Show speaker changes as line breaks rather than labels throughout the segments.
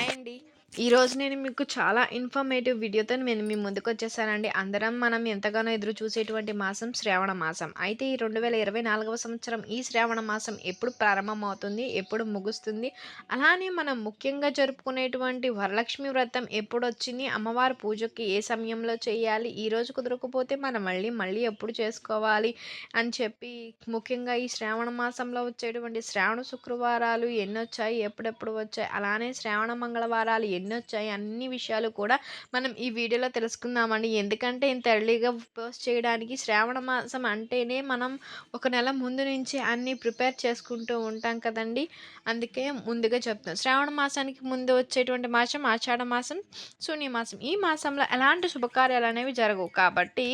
Hi అండి. ఈరోజు నేను మీకు చాలా ఇన్ఫర్మేటివ్ వీడియోతో నేను మీ ముందుకు వచ్చేసానండి. అందరం మనం ఎంతగానో ఎదురు చూసేటువంటి మాసం శ్రావణ మాసం. అయితే ఈ రెండు వేల ఇరవై నాలుగవ సంవత్సరం ఈ శ్రావణ మాసం ఎప్పుడు ప్రారంభమవుతుంది ఎప్పుడు ముగుస్తుంది? అలానే మనం ముఖ్యంగా జరుపుకునేటువంటి వరలక్ష్మి వ్రతం ఎప్పుడు వచ్చింది అమ్మవారి పూజకి ఏ సమయంలో చేయాలి ఈరోజు కుదరకపోతే మనం మళ్ళీ మళ్ళీ ఎప్పుడు చేసుకోవాలి అని చెప్పి ముఖ్యంగా ఈ శ్రావణ మాసంలో వచ్చేటువంటి శ్రావణ శుక్రవారాలు ఎన్ని వచ్చాయి ఎప్పుడెప్పుడు వచ్చాయి అలానే శ్రావణ మంగళవారాలు ఎన్ని వచ్చాయి అన్ని విషయాలు కూడా మనం ఈ వీడియోలో తెలుసుకుందామండి. ఎందుకంటే ఇంత ఎర్లీగా పోస్ట్ చేయడానికి శ్రావణ మాసం అంటేనే మనం ఒక నెల ముందు నుంచి అన్నీ ప్రిపేర్ చేసుకుంటూ ఉంటాం కదండి. అందుకే ముందుగా చెప్తాం శ్రావణ మాసానికి ముందు వచ్చేటువంటి మాసం ఆషాఢ మాసం శూన్యమాసం ఈ మాసంలో ఎలాంటి శుభకార్యాలు అనేవి జరగవు. కాబట్టి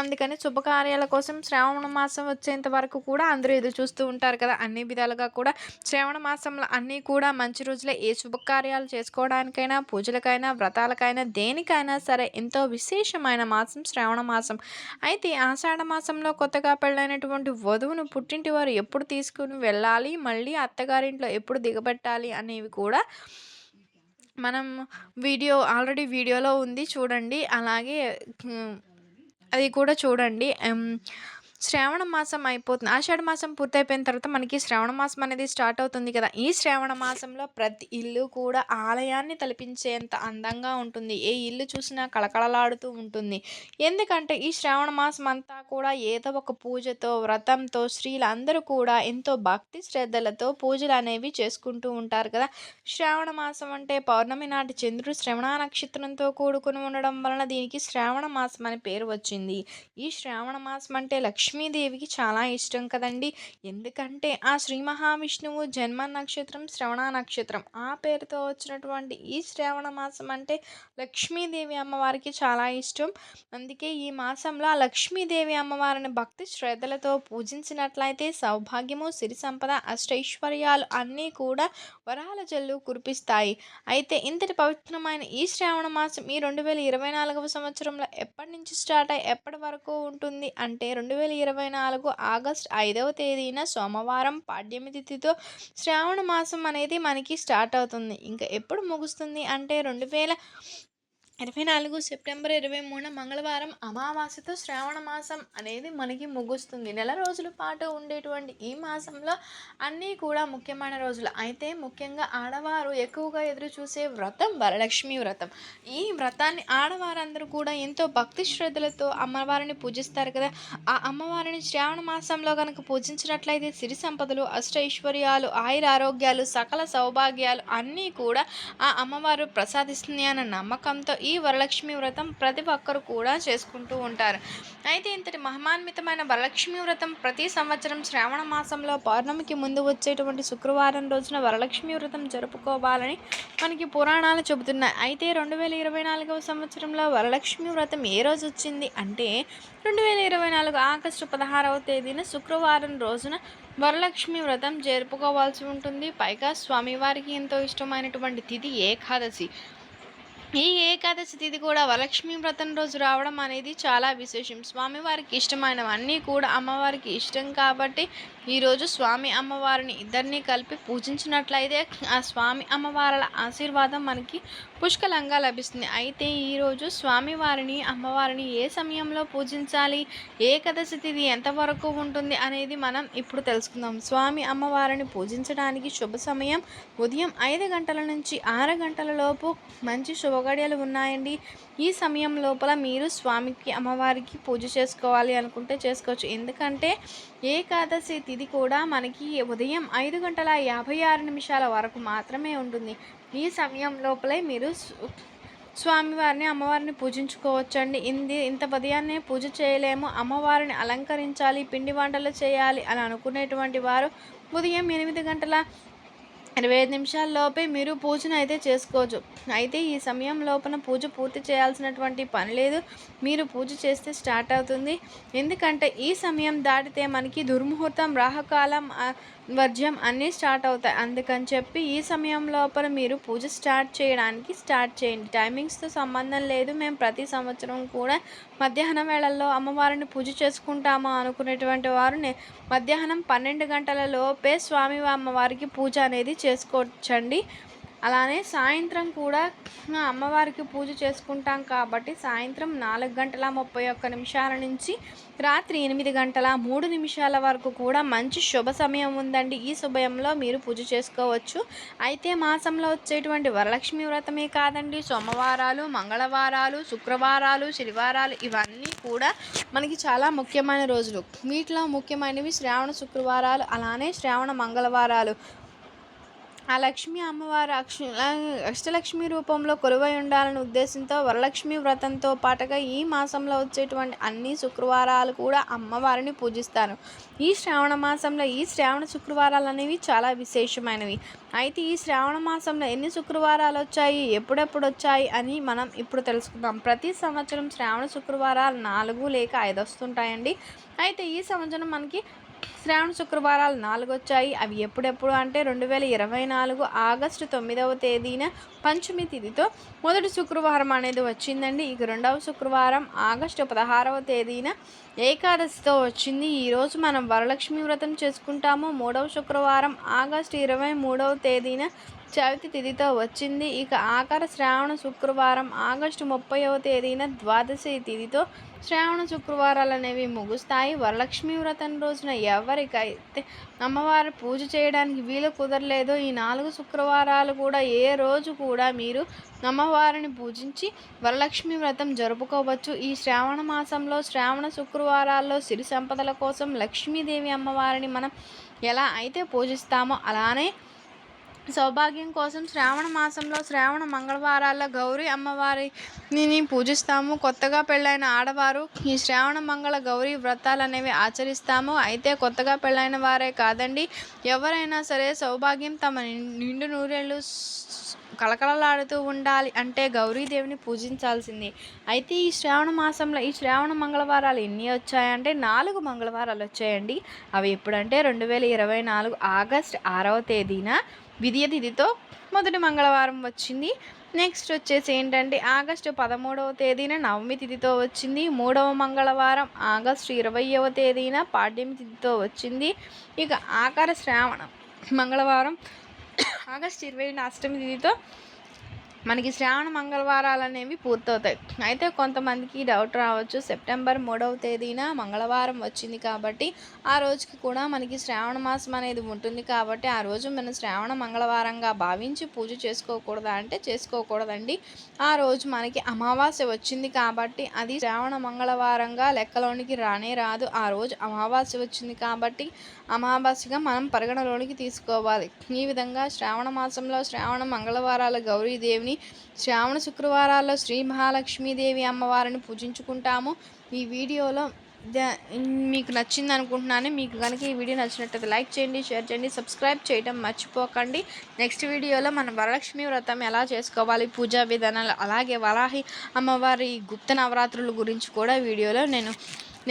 అందుకని శుభకార్యాల కోసం శ్రావణ మాసం వచ్చేంత వరకు కూడా అందరూ ఎదురు చూస్తూ ఉంటారు కదా. అన్ని విధాలుగా కూడా శ్రావణ మాసంలో అన్నీ కూడా మంచి రోజులే. ఏ శుభకార్యాలు చేసుకోవడానికైనా పూజలకైనా వ్రతాలకైనా దేనికైనా సరే ఎంతో విశేషమైన మాసం శ్రావణ మాసం. అయితే ఆషాఢ మాసంలో కొత్తగా పెళ్ళైనటువంటి వధువును పుట్టింటి వారు ఎప్పుడు తీసుకుని వెళ్ళాలి? మళ్ళీ అత్తగారింట్లో ఎప్పుడు దిగబెట్టాలి? అనేవి కూడా మనం వీడియో ఆల్రెడీ వీడియోలో ఉంది చూడండి. అలాగే అది కూడా చూడండి. శ్రావణ మాసం అయిపోతుంది. ఆషాఢ మాసం పూర్తయిపోయిన తర్వాత మనకి శ్రావణ మాసం అనేది స్టార్ట్ అవుతుంది కదా. ఈ శ్రావణ మాసంలో ప్రతి ఇల్లు కూడా ఆలయాన్ని తలపించేంత అందంగా ఉంటుంది. ఏ ఇల్లు చూసినా కళకళలాడుతూ ఉంటుంది. ఎందుకంటే ఈ శ్రావణ మాసం అంతా కూడా ఏదో ఒక పూజతో వ్రతంతో స్త్రీలందరూ కూడా ఎంతో భక్తి శ్రద్ధలతో పూజలు అనేవి చేసుకుంటూ ఉంటారు కదా. శ్రావణ మాసం అంటే పౌర్ణమి నాటి చంద్రుడు శ్రవణ నక్షత్రంతో కూడుకుని ఉండడం వలన దీనికి శ్రావణ మాసం అని పేరు వచ్చింది. ఈ శ్రావణ మాసం అంటే లక్ష్మి లక్ష్మీదేవికి చాలా ఇష్టం కదండి. ఎందుకంటే ఆ శ్రీ మహావిష్ణువు జన్మ నక్షత్రం శ్రవణ నక్షత్రం. ఆ పేరుతో వచ్చినటువంటి ఈ శ్రావణ మాసం అంటే లక్ష్మీదేవి అమ్మవారికి చాలా ఇష్టం. అందుకే ఈ మాసంలో ఆ లక్ష్మీదేవి అమ్మవారిని భక్తి శ్రద్ధలతో పూజించినట్లయితే సౌభాగ్యము సిరి సంపద అష్టైశ్వర్యాలు అన్నీ కూడా వరాల జల్లు కురిపిస్తాయి. అయితే ఇంతటి పవిత్రమైన ఈ శ్రావణ మాసం ఈ రెండు వేల ఇరవై నాలుగవ సంవత్సరంలో ఎప్పటి నుంచి స్టార్ట్ అయ్యి ఎప్పటి వరకు ఉంటుంది అంటే రెండు వేల ఇరవై నాలుగు ఆగస్ట్ ఐదవ తేదీన సోమవారం పాడ్యమి తిథితో శ్రావణ మాసం అనేది మనకి స్టార్ట్ అవుతుంది. ఇంకా ఎప్పుడు ముగుస్తుంది అంటే రెండు వేల ఇరవై నాలుగు సెప్టెంబర్ ఇరవై మూడు మంగళవారం అమావాస్యతో శ్రావణ మాసం అనేది మనకి ముగుస్తుంది. నెల రోజుల పాటు ఉండేటువంటి ఈ మాసంలో అన్నీ కూడా ముఖ్యమైన రోజులు. అయితే ముఖ్యంగా ఆడవారు ఎక్కువగా ఎదురు చూసే వ్రతం వరలక్ష్మి వ్రతం. ఈ వ్రతాన్ని ఆడవారందరూ కూడా ఎంతో భక్తి శ్రద్ధలతో అమ్మవారిని పూజిస్తారు కదా. ఆ అమ్మవారిని శ్రావణ మాసంలో కనుక పూజించినట్లయితే సిరి సంపదలు అష్టైశ్వర్యాలు ఆయుర ఆరోగ్యాలు సకల సౌభాగ్యాలు అన్నీ కూడా ఆ అమ్మవారు ప్రసాదిస్తుంది అన్న నమ్మకంతో ఈ వరలక్ష్మి వ్రతం ప్రతి ఒక్కరు కూడా చేసుకుంటూ ఉంటారు. అయితే ఇంతటి మహమాన్వితమైన వరలక్ష్మి వ్రతం ప్రతి సంవత్సరం శ్రావణ మాసంలో పౌర్ణమికి ముందు వచ్చేటువంటి శుక్రవారం రోజున వరలక్ష్మి వ్రతం జరుపుకోవాలని మనకి పురాణాలు చెబుతున్నాయి. అయితే రెండు వేల ఇరవై నాలుగవ సంవత్సరంలో వరలక్ష్మి వ్రతం ఏ రోజు వచ్చింది అంటే రెండు వేల ఇరవై నాలుగు ఆగస్టు పదహారవ తేదీన శుక్రవారం రోజున వరలక్ష్మి వ్రతం జరుపుకోవాల్సి ఉంటుంది. పైగా స్వామివారికి ఎంతో ఇష్టమైనటువంటి తిథి ఏకాదశి. ఈ ఏకాదశి తిథి కూడా వరలక్ష్మి వ్రతం రోజు రావడం అనేది చాలా విశేషం. స్వామివారికి ఇష్టమైనవన్నీ కూడా అమ్మవారికి ఇష్టం కాబట్టి ఈరోజు స్వామి అమ్మవారిని ఇద్దరిని కలిపి పూజించినట్లయితే ఆ స్వామి అమ్మవారల ఆశీర్వాదం మనకి పుష్కలంగా లభిస్తుంది. అయితే ఈరోజు స్వామివారిని అమ్మవారిని ఏ సమయంలో పూజించాలి? ఏకదశి తిథి ఎంతవరకు ఉంటుంది అనేది మనం ఇప్పుడు తెలుసుకుందాం. స్వామి అమ్మవారిని పూజించడానికి శుభ సమయం ఉదయం ఐదు గంటల నుంచి ఆరు గంటల లోపు మంచి శుభగడియలు ఉన్నాయండి. ఈ సమయం లోపల మీరు స్వామికి అమ్మవారికి పూజ చేసుకోవాలి అనుకుంటే చేసుకోవచ్చు. ఎందుకంటే ఏకాదశి తిథి కూడా మనకి ఉదయం ఐదు గంటల యాభై ఆరు నిమిషాల వరకు మాత్రమే ఉంటుంది. ఈ సమయం లోపలే మీరు స్వామివారిని అమ్మవారిని పూజించుకోవచ్చండి. ఇంది ఇంత ఉదయాన్నే పూజ చేయలేము. అమ్మవారిని అలంకరించాలి పిండి వంటలు చేయాలి అని అనుకునేటువంటి వారు ఉదయం ఎనిమిది గంటల ఇరవై ఐదు నిమిషాల్లోపే మీరు పూజను అయితే చేసుకోవచ్చు. అయితే ఈ సమయం లోపల పూజ పూర్తి చేయాల్సినటువంటి పని లేదు. మీరు పూజ చేస్తే స్టార్ట్ అవుతుంది. ఎందుకంటే ఈ సమయం దాటితే మనకి దుర్ముహూర్తం రాహకాలం వర్జ్యం అన్నీ స్టార్ట్ అవుతాయి. అందుకని చెప్పి ఈ సమయం లోపల మీరు పూజ స్టార్ట్ చేయడానికి స్టార్ట్ చేయండి. టైమింగ్స్తో సంబంధం లేదు. మేము ప్రతి సంవత్సరం కూడా మధ్యాహ్నం వేళల్లో అమ్మవారిని పూజ చేసుకుంటామా అనుకునేటువంటి వారు మధ్యాహ్నం పన్నెండు గంటల లోపే స్వామి అమ్మవారికి పూజ అనేది చేసుకోవచ్చండి. అలానే సాయంత్రం కూడా అమ్మవారికి పూజ చేసుకుంటాం కాబట్టి సాయంత్రం నాలుగు గంటల ముప్పై ఒక్క నిమిషాల నుంచి రాత్రి ఎనిమిది గంటల మూడు నిమిషాల వరకు కూడా మంచి శుభ సమయం ఉందండి. ఈ సమయంలో మీరు పూజ చేసుకోవచ్చు. అయితే మాసంలో వచ్చేటువంటి వరలక్ష్మి వ్రతమే కాదండి. సోమవారాలు మంగళవారాలు శుక్రవారాలు శనివారాలు ఇవన్నీ కూడా మనకి చాలా ముఖ్యమైన రోజులు. వీటిలో ముఖ్యమైనవి శ్రావణ శుక్రవారాలు అలానే శ్రావణ మంగళవారాలు. ఆ లక్ష్మి అమ్మవారు అక్ష అష్టలక్ష్మి రూపంలో కొలువై ఉండాలని ఉద్దేశంతో వరలక్ష్మి వ్రతంతో పాటుగా ఈ మాసంలో వచ్చేటువంటి అన్ని శుక్రవారాలు కూడా అమ్మవారిని పూజిస్తారు. ఈ శ్రావణ మాసంలో ఈ శ్రావణ శుక్రవారాలు అనేవి చాలా విశేషమైనవి. అయితే ఈ శ్రావణ మాసంలో ఎన్ని శుక్రవారాలు వచ్చాయి ఎప్పుడెప్పుడు వచ్చాయి అని మనం ఇప్పుడు తెలుసుకుందాం. ప్రతి సంవత్సరం శ్రావణ శుక్రవారాలు నాలుగు లేక ఐదు వస్తుంటాయండి అయితే ఈ సంవత్సరం మనకి శ్రావణ శుక్రవారాలు నాలుగు వచ్చాయి అవి ఎప్పుడెప్పుడు అంటే రెండు వేల ఇరవై నాలుగు ఆగస్టు తొమ్మిదవ తేదీన పంచమి తిథితో మొదటి శుక్రవారం అనేది వచ్చిందండి. ఇక రెండవ శుక్రవారం ఆగస్టు పదహారవ తేదీన ఏకాదశితో వచ్చింది. ఈరోజు మనం వరలక్ష్మి వ్రతం చేసుకుంటాము. మూడవ శుక్రవారం ఆగస్టు ఇరవై మూడవ తేదీన చవితి తిథితో వచ్చింది. ఇక ఆఖరి శ్రావణ శుక్రవారం ఆగస్టు ముప్పైవ తేదీన ద్వాదశి తిథితో శ్రావణ శుక్రవారాలు అనేవి ముగుస్తాయి. వరలక్ష్మి వ్రతం రోజున ఎవరికైతే అమ్మవారి పూజ చేయడానికి వీలు కుదరలేదో ఈ నాలుగు శుక్రవారాలు కూడా ఏ రోజు కూడా మీరు అమ్మవారిని పూజించి వరలక్ష్మి వ్రతం జరుపుకోవచ్చు. ఈ శ్రావణ మాసంలో శ్రావణ శుక్రవారాల్లో సిరి సంపదల కోసం లక్ష్మీదేవి అమ్మవారిని మనం ఎలా అయితే పూజిస్తామో అలానే సౌభాగ్యం కోసం శ్రావణ మాసంలో శ్రావణ మంగళవారాల్లో గౌరీ అమ్మవారిని పూజిస్తాము. కొత్తగా పెళ్ళైన ఆడవారు ఈ శ్రావణ మంగళ గౌరీ వ్రతాలు అనేవి ఆచరిస్తాము. అయితే కొత్తగా పెళ్ళైన వారే కాదండి ఎవరైనా సరే సౌభాగ్యం తమ నిండు నూరేళ్ళు కలకలలాడుతూ ఉండాలి అంటే గౌరీదేవిని పూజించాల్సింది. అయితే ఈ శ్రావణ మాసంలో ఈ శ్రావణ మంగళవారాలు ఎన్ని వచ్చాయంటే నాలుగు మంగళవారాలు వచ్చాయండి. అవి ఎప్పుడంటే రెండు వేల ఇరవై నాలుగు ఆగస్ట్ ఆరవ తేదీన విధియ తిథితో మొదటి మంగళవారం వచ్చింది. నెక్స్ట్ వచ్చేసి ఏంటంటే ఆగస్టు పదమూడవ తేదీన నవమి తిథితో వచ్చింది. మూడవ మంగళవారం ఆగస్టు ఇరవయవ తేదీన పాడ్యమి తిథితో వచ్చింది. ఇక ఆకార శ్రావణం మంగళవారం ఆగస్ట్ ఇరవై అష్టమి తిథితో మనకి శ్రావణ మంగళవారాలు అనేవి పూర్తవుతాయి. అయితే కొంతమందికి డౌట్ రావచ్చు. సెప్టెంబర్ మూడవ తేదీన మంగళవారం వచ్చింది కాబట్టి ఆ రోజుకి కూడా మనకి శ్రావణ మాసం అనేది ఉంటుంది కాబట్టి ఆ రోజు మనం శ్రావణ మంగళవారంగా భావించి పూజ చేసుకోకూడదా అంటే చేసుకోకూడదండి. ఆ రోజు మనకి అమావాస్య వచ్చింది కాబట్టి అది శ్రావణ మంగళవారంగా లెక్కలోనికి రానే రాదు. ఆ రోజు అమావాస్య వచ్చింది కాబట్టి అమావాస్యగా మనం పరిగణలోనికి తీసుకోవాలి. ఈ విధంగా శ్రావణ మాసంలో శ్రావణ మంగళవారాల గౌరీదేవిని శ్రావణ శుక్రవారాల్లో శ్రీ మహాలక్ష్మీదేవి అమ్మవారిని పూజించుకుంటాము. ఈ వీడియోలో మీకు నచ్చింది అనుకుంటున్నాను. మీకు కనుక ఈ వీడియో నచ్చినట్లయితే లైక్ చేయండి షేర్ చేయండి సబ్స్క్రైబ్ చేయడం మర్చిపోకండి. నెక్స్ట్ వీడియోలో మనం వరలక్ష్మి వ్రతం ఎలా చేసుకోవాలి పూజా విధానాలు అలాగే వరాహి అమ్మవారి గుప్త నవరాత్రుల గురించి కూడా వీడియోలో నేను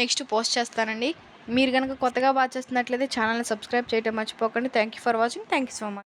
నెక్స్ట్ పోస్ట్ చేస్తానండి. మీరు కనుక కొత్తగా వాచ్ చేస్తున్నట్లయితే ఛానల్ని సబ్స్క్రైబ్ చేయడం మర్చిపోకండి. Thank you for watching thank you so much